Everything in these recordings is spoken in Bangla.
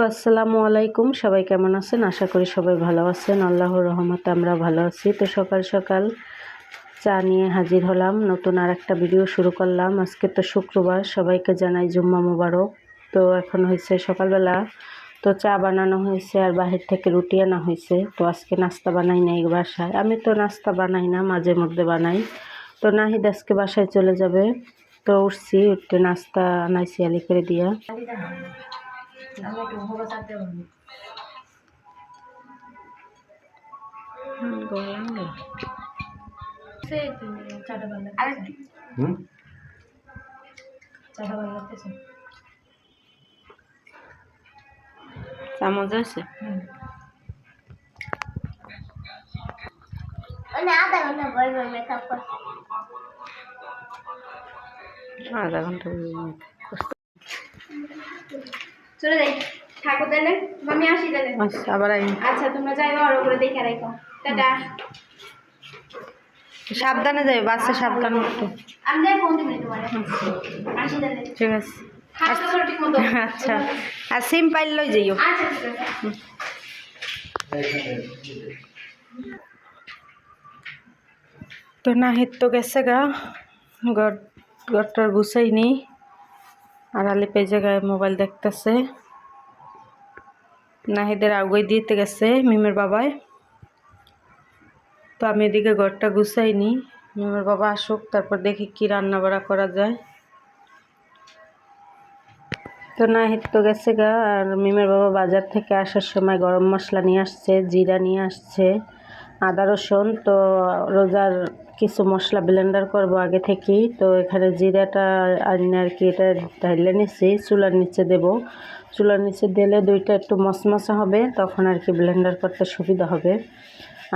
তো আসসালামু আলাইকুম। সবাই কেমন আছেন? আশা করি সবাই ভালো আছেন। আল্লাহর রহমতে আমরা ভালো আছি। তো সকাল সকাল চা নিয়ে হাজির হলাম। নতুন আর একটা ভিডিও শুরু করলাম। আজকে তো শুক্রবার। সবাইকে জানাই জুম্মা মুবারক। তো এখন হয়েছে সকালবেলা। তো চা বানানো হয়েছে আর বাহির থেকে রুটি আনা হয়েছে। তো আজকে নাস্তা বানাই নাই বাসায়। আমি তো নাস্তা বানাই না, মাঝে মধ্যে বানাই। তো নাহিদ আজকে বাসায় চলে যাবে। তো উঠছি উঠতে নাস্তা আনাইছি আলি করে দিয়া। চামচ আছে আধা ঘণ্টা চলে যাই। ঠাকুর আমি আসি আচ্ছা আবার আই। আচ্ছা তোমরা করে দেখে রাখো। টাটা। সাবধানে যাই বাসে সাবধানে আমি যাই ফোন দিবি তোমার। আসি ঠিক আছে। আচ্ছা। আর সিম পাইল লই যাইও। আচ্ছা তো নাহিদ তো গেছে গা। ঘর ঘরটার গুছাইনি আর আলিপ এই জায়গায় মোবাইল দেখতেছে। নাহিদের আগুয়ে দিতে গেছে মিমের বাবায়। তো আমি এদিকে ঘরটা গুছাইনি। মিমের বাবা আসুক, তারপর দেখি কি রান্না বাড়া করা যায়। তো নাহিদ তো গেছে গা, আর মিমের বাবা বাজার থেকে আসার সময় গরম মশলা নিয়ে আসছে, জিরা নিয়ে আসছে, আদা রসুন। তো রোজার কিছু মশলা ব্লেন্ডার করব আগে থেকেই। তো এখানে জিরাটা আনি আর কি, এটা ঢাইলে নিচ্ছি চুলার নিচে দেব। চুলার নিচে দিলে দুইটা একটু মশমশা হবে, তখন আর কি ব্লেন্ডার করতে সুবিধা হবে।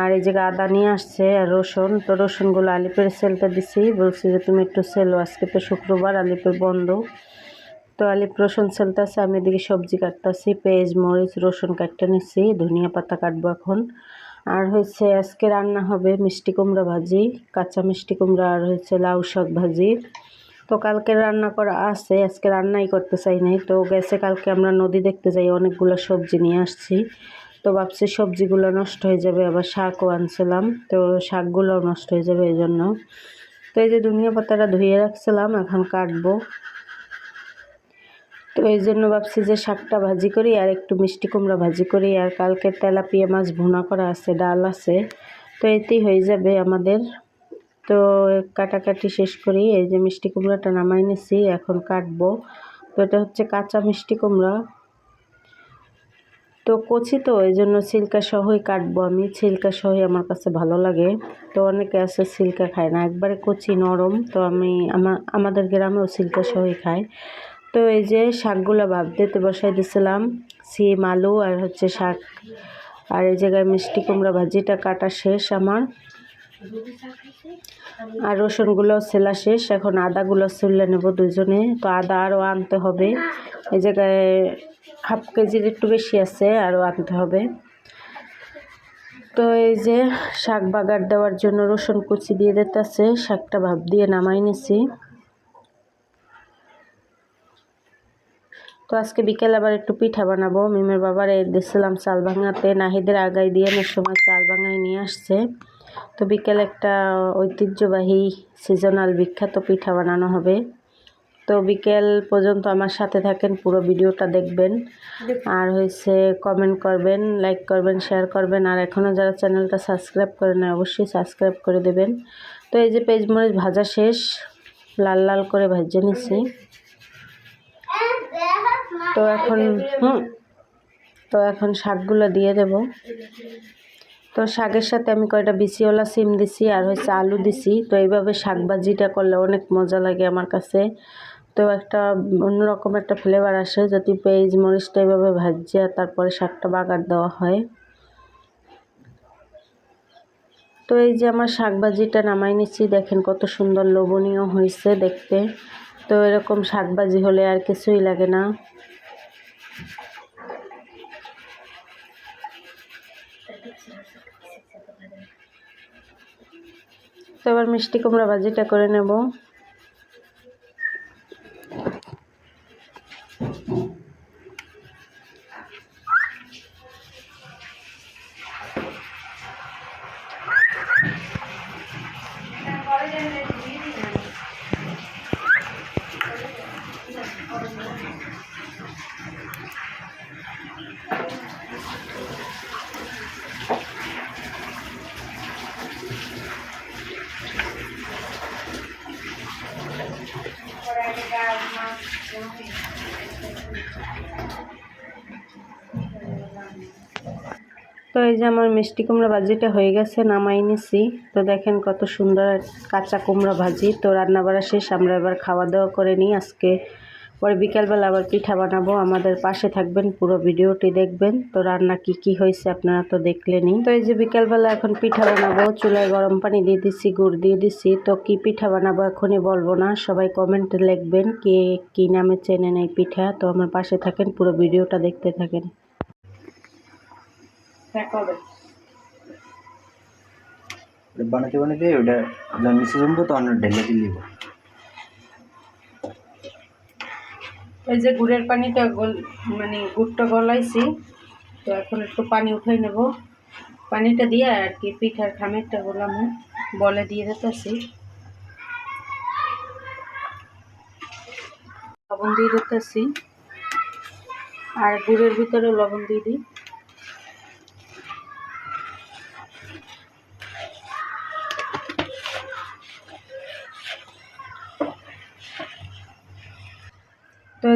আর এই জায়গায় আদা নিয়ে আসছে আর রসুন, তো রসুনগুলো আলিপের সেলটা দিছি। বলছি যে তুমি একটু সেলো, আজকে তো শুক্রবার, আলিপের বন্ধ। তো আলিপ রসুন সেলতেছে আমি এদিকে সবজি কাটতেছি, পেঁয়াজ, মরিচ, রসুন কাটতে নিচ্ছি ধনিয়া পাতা কাটবো এখন। আর হচ্ছে আজকে রান্না হবে মিষ্টি কুমড়া ভাজি, কাঁচা মিষ্টি কুমড়া আর হচ্ছে লাউ শাক ভাজি। তো কালকে রান্না করা আছে, আজকে রান্নাই করতে চাই নাই। তো গেছে কালকে আমরা নদী দেখতে যাই, অনেকগুলো সবজি নিয়ে আসছি। তো ভাবছি সবজিগুলো নষ্ট হয়ে যাবে, আবার শাকও আনছিলাম। তো শাকগুলোও নষ্ট হয়ে যাবে এই জন্য। তো এই যে ধনিয়া পাতাটা ধুয়ে রাখছিলাম, এখন কাটবো। তো এই জন্য ভাবছি যে শাকটা ভাজি করি আর একটু মিষ্টি কুমড়া ভাজি করি। আর কালকে তেলাপিয়া মাছ ভুনা করা আছে, ডাল আছে। তো এতেই হয়ে যাবে আমাদের। তো কাটাকাটি শেষ করি, এই যে মিষ্টি কুমড়াটা নামাই নিছি, এখন কাটবো। তো এটা হচ্ছে কাঁচা মিষ্টি কুমড়া। তো কচি তো, এই জন্য সিল্কা সহই কাটবো আমি। সিল্কা সহই আমার কাছে ভালো লাগে। তো অনেকে আছে সিল্কা খায় না। একবারে কচি নরম, তো আমি আমার আমাদের গ্রামেও সিল্কা সহই খায়। তো এই যে শাকগুলো ভাব দিতে বসাই দিছিলাম সিম, আলু আর হচ্ছে শাক। আর এই জায়গায় মিষ্টি কুমড়া ভাজিটা কাটা শেষ আমার। আর রসুনগুলো সেলা শেষ, এখন আদাগুলো চুললে নেব দুজনে। তো আদা আরও আনতে হবে। এই জায়গায় হাফ কেজির একটু বেশি আছে, আরও আনতে হবে। তো এই যে শাক বাগার দেওয়ার জন্য রসুন কুচি দিয়ে দিতেছে, শাকটা ভাব দিয়ে নামাই নিছি। তো আজকে বিকেল আবার একটু পিঠা বানাবো। মিমের বাবার দিয়েছিলাম চাল ভাঙাতে। নাহিদের আগাই দিয়ে এর সময় চাল ভাঙাই নিয়ে আসছে। তো বিকেল একটা ঐতিহ্যবাহী সিজনাল বিখ্যাত পিঠা বানানো হবে। তো বিকেল পর্যন্ত আমার সাথে থাকেন, পুরো ভিডিওটা দেখবেন। আর হয়েছে কমেন্ট করবেন লাইক করবেন শেয়ার করবেন। আর এখনও যারা চ্যানেলটা সাবস্ক্রাইব করে না অবশ্যই সাবস্ক্রাইব করে দেবেন। তো এই যে পেঁয়াজ মরিচ ভাজা শেষ, লাল লাল করে ভেজে নিছি। তো এখন, হুম, তো এখন শাকগুলো দিয়ে দেব। তো শাকের সাথে আমি কয়টা বিচিওয়ালা সিম দিছি আর হচ্ছে আলু দিছি। তো এইভাবে শাক ভাজিটা করলে অনেক মজা লাগে আমার কাছে। তো একটা অন্যরকম একটা ফ্লেভার আসে, যদি পেঁয়াজ, মরিচটা এইভাবে ভাজিয়ে তারপরে শাকটা বাগার দেওয়া হয়। তো এই যে আমার শাক ভাজিটা নামাই নিচ্ছি দেখেন কত সুন্দর লোভনীয় হয়েছে দেখতে। তো এরকম শাকভাজি হলে আর কিছুই লাগে না। তো এবার মিষ্টি কুমড়া ভাজিটা করে নেব তো এই যে আমার মিষ্টি কুমড়া ভাজিটা হয়ে গেছে, নামাই নিছি। তো দেখেন কত সুন্দর কাঁচা কুমড়া ভাজি। তো রান্না বাড়া শেষ, আমরা এবার খাওয়া দাওয়া করে নিই। আজকে পরে বিকালবেলা আবার পিঠা বানাবো। আমাদের পাশে থাকবেন, পুরো ভিডিওটি দেখবেন। তো রান্না কি কি হয়েছে আপনারা তো দেখলেনই তো এই যে বিকালবেলা এখন পিঠা বানাবো, চুলায় গরম পানি দিয়ে দিছি, গুড় দিয়ে দিছি। তো কি পিঠা বানাবো এখনই বলব না, সবাই কমেন্টে লিখবেন কে কি নামে চেনেন এই পিঠা। তো আমার পাশে থাকেন, পুরো ভিডিওটা দেখতে থাকেন। হ্যাঁ কবে? ওটা বানাতে বানাতে ওটা যখন মিশে জমবো তখন ঢেলে দিয়ে দিব। এই যে গুড়ের পানিটা গল মানে গুড়টা গলাইছি তো এখন একটু পানি উঠাই নেব। পানিটা দিয়ে আর কি পিঠার খামেরটা গোলাম বলে দিয়ে দিতেছি। লবণ দিয়ে দিতেছি। আর গুড়ের ভিতরে লবণ দিয়ে দিই।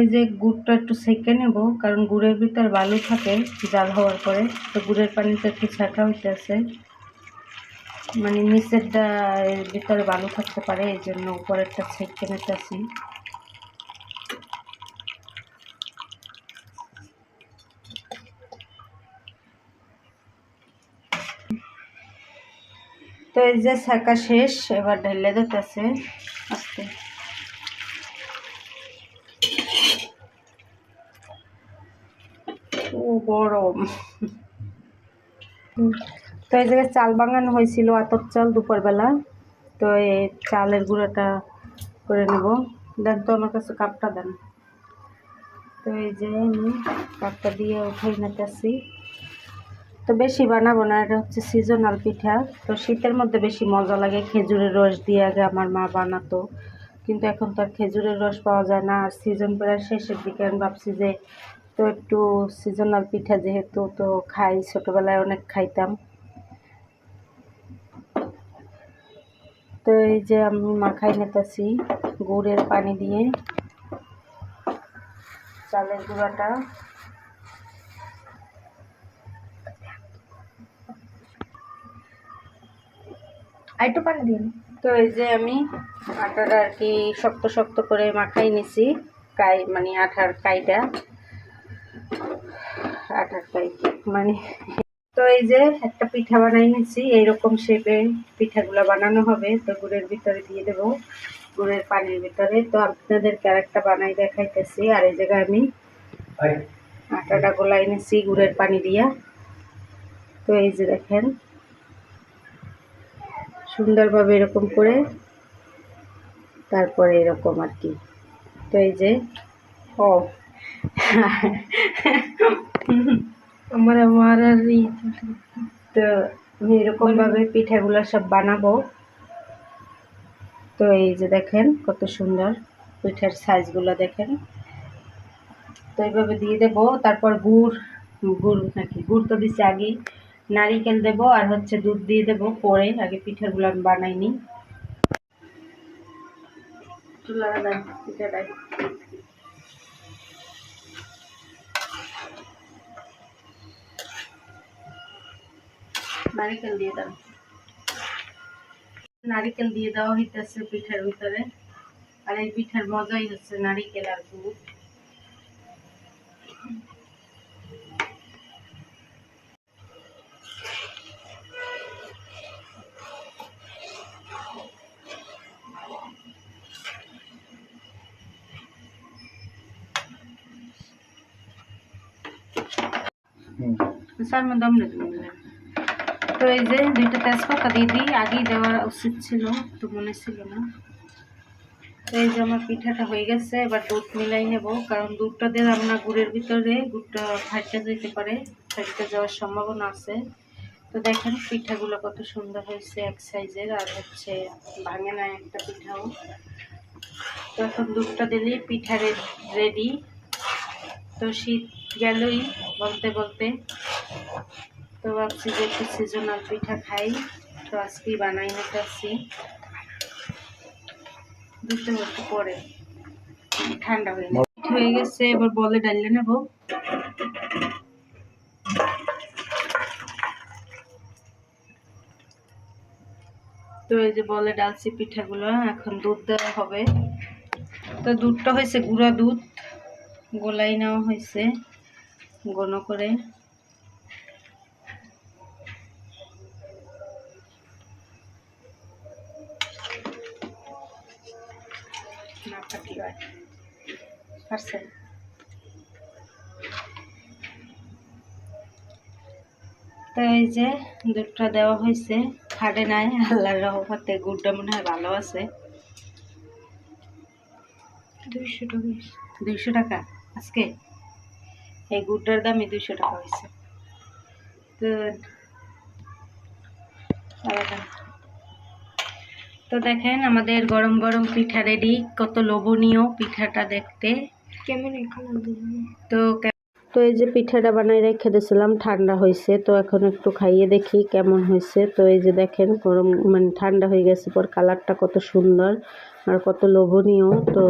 এই যে গুড়টা একটু সেঁকে নেব, কারণ গুড়ের ভিতর বালু থাকে, জাল হওয়ার পরে। তো গুড়ের পানিটা একটু ছাঁকা হইতেছে। মানে নিচেরটা ভিতরে বালু থাকতে পারে, এই জন্য উপরেরটা ছেঁকে নিতেছি। তো এই যে ছাঁকা শেষ, এবার ঢেলে দিতেছে, আস্তে। গরম। তো এই জায়গায় চাল বাঙানো হয়েছিল আতপ চাল দুপুরবেলা। তো এই চালের গুঁড়োটা করে নেব। দেন তো আমার কাছে কাপটা দেন। তো এই যে আমি কাপটা দিয়ে উঠাই নিতেছি। তো বেশি বানাবো না, এটা হচ্ছে সিজনাল পিঠা। তো শীতের মধ্যে বেশি মজা লাগে, খেজুরের রস দিয়ে আগে আমার মা বানাতো। কিন্তু এখন তো আর খেজুরের রস পাওয়া যায় না। আর সিজন প্রায় শেষের দিকে, আমি ভাবছি যে তো একটু সিজনাল পিঠা যেহেতু তো খাই। ছোটোবেলায় অনেক খাইতাম। তো এই যে আমি মাখাই নিতেছি গুড়ের পানি দিয়ে। চালের গুঁড়াটা। আরেকটু পানি দিন। তো এই যে আমি আটাটা আর কি শক্ত শক্ত করে মাখাই নিছি। কাই মানে আঠার কাইটা। আঠার কাই মানে তো এই যে একটা পিঠা বানাই নিছি এইরকম শেপে পিঠাগুলো বানানো হবে। তো গুড়ের ভিতরে দিয়ে দেবো গুড়ের পানির ভিতরে। তো আপনাদেরকে আরেকটা বানাই দেখাইতেছি আর এই জায়গায় আমি আটাটা গোলাই নিছি গুড়ের পানি দিয়া। তো এই যে দেখেন সুন্দরভাবে এরকম করে তারপরে এরকম আর কি। তো এই যে ও। আমার আমার আর তো আমি এরকমভাবে পিঠাগুলো সব বানাবো। তো এই যে দেখেন কত সুন্দর পিঠার সাইজগুলো দেখেন। তো এইভাবে দিয়ে দেবো তারপর গুড় গুড় নাকি গুড় তো দিচ্ছি আগেই। নারিকেল দেবো আর হচ্ছে দুধ দিয়ে দেবো পরে আগে পিঠাগুলো আমি বানাইনি। চুলা পিঠাটাই নারিকেল দিয়ে দাও নারিকেল দিয়ে দেওয়া হইতেছে পিঠার ভিতরে আর এই পিঠার মজাই হচ্ছে নারিকেল আর গুড় হুম স্যার মধ্যে দম তো এই যে দুইটা তেজপাতা দিয়ে দিই, আগেই দেওয়া উচিত ছিল, তো মনে ছিল না। তো এই যে আমার পিঠাটা হয়ে গেছে, এবার দুধ মিলাই নেব, কারণ দুধটা দিয়ে না গুড়ের ভিতরে, গুড়টা ফাইটে যেতে পারে ফাইটে যাওয়ার সম্ভাবনা আছে। তো দেখেন পিঠাগুলো কত সুন্দর হয়েছে এক সাইজের, আর হচ্ছে ভাঙে না একটা পিঠাও। তো এখন দুধটা দিলে পিঠা রেডি তো শীত গেলই বলতে বলতে। তো ভাবছি যে একটু সিজনাল পিঠা খাই। তো আজকেই বানাই নিতে আসছি দুটো একটু পরে। ঠান্ডা হয়ে হয়ে গেছে এবার বলে ডালিয়ে নেব। তো এই যে বলে ডালছি পিঠাগুলো হ্যাঁ, এখন দুধ দেওয়া হবে। তো দুধটা হয়েছে গুঁড়া দুধ। গোলাই নেওয়া হয়েছে। গন করে। ফাটি হয় তো এই যে দুধটা দেওয়া হয়েছে ফাটে নাই আল্লাহর রহমতে গুড়টা মনে হয় ভালো আছে। দুইশো টাকা। দুইশো টাকা? আজকে? এই গুড়টার দামই দুইশো টাকা হয়েছে। তো আলাদা। তো দেখেন আমাদের গরম গরম পিঠা রেডি কত লোভনীয় পিঠাটা দেখতে। কেমন তো তো এই যে পিঠাটা বানাই রেখে দিয়েছিলাম ঠান্ডা হয়েছে তো এখন একটু খাইয়ে দেখি কেমন হয়েছে। তো এই যে দেখেন গরম মানে ঠান্ডা হয়ে গেছে পর কালারটা কত সুন্দর আর কত লোভনীয়। তো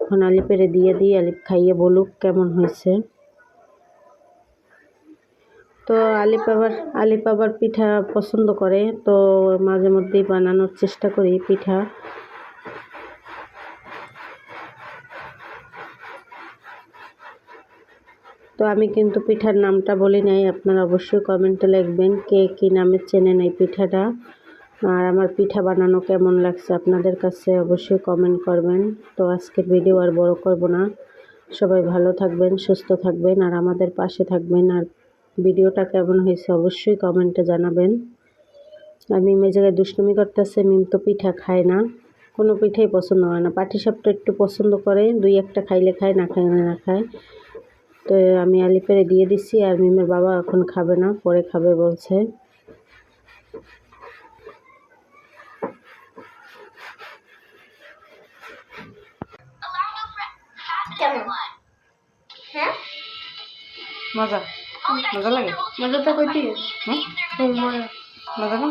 এখন আলিপ পেরে দিয়ে দিই আলিপ খাইয়ে বলুক কেমন হয়েছে। তো আলিপ আবার আলিপ আবার পিঠা পছন্দ করে, তো মাঝে মধ্যেই বানানোর চেষ্টা করি পিঠা। তো আমি কিন্তু পিঠার নামটা বলি নাই, আপনারা অবশ্যই কমেন্টে লিখবেন কে কী নামে চেনেন এই পিঠাটা। আর আমার পিঠা বানানো কেমন লাগছে আপনাদের কাছে অবশ্যই কমেন্ট করবেন। তো আজকের ভিডিও আর বড় করব না। সবাই ভালো থাকবেন, সুস্থ থাকবেন, আর আমাদের পাশে থাকবেন, আর ভিডিওটা কেমন হয়েছে অবশ্যই কমেন্টে জানাবেন। আর মিমে জায়গায় দুষ্টুমি করতেছে মিম তো পিঠা খায় না কোনো পিঠাই পছন্দ হয় না। পাটিসাপটা একটু পছন্দ করে দুই একটা খাইলে খায় না খায় না না খায়। তো আমি আলিপেরে দিয়ে দিচ্ছি আর মিমের বাবা এখন খাবে না পরে খাবে বলছে। হ্যাঁ? মজা। মজা লাগে? মজাটা কইতে হুম মজা মজা না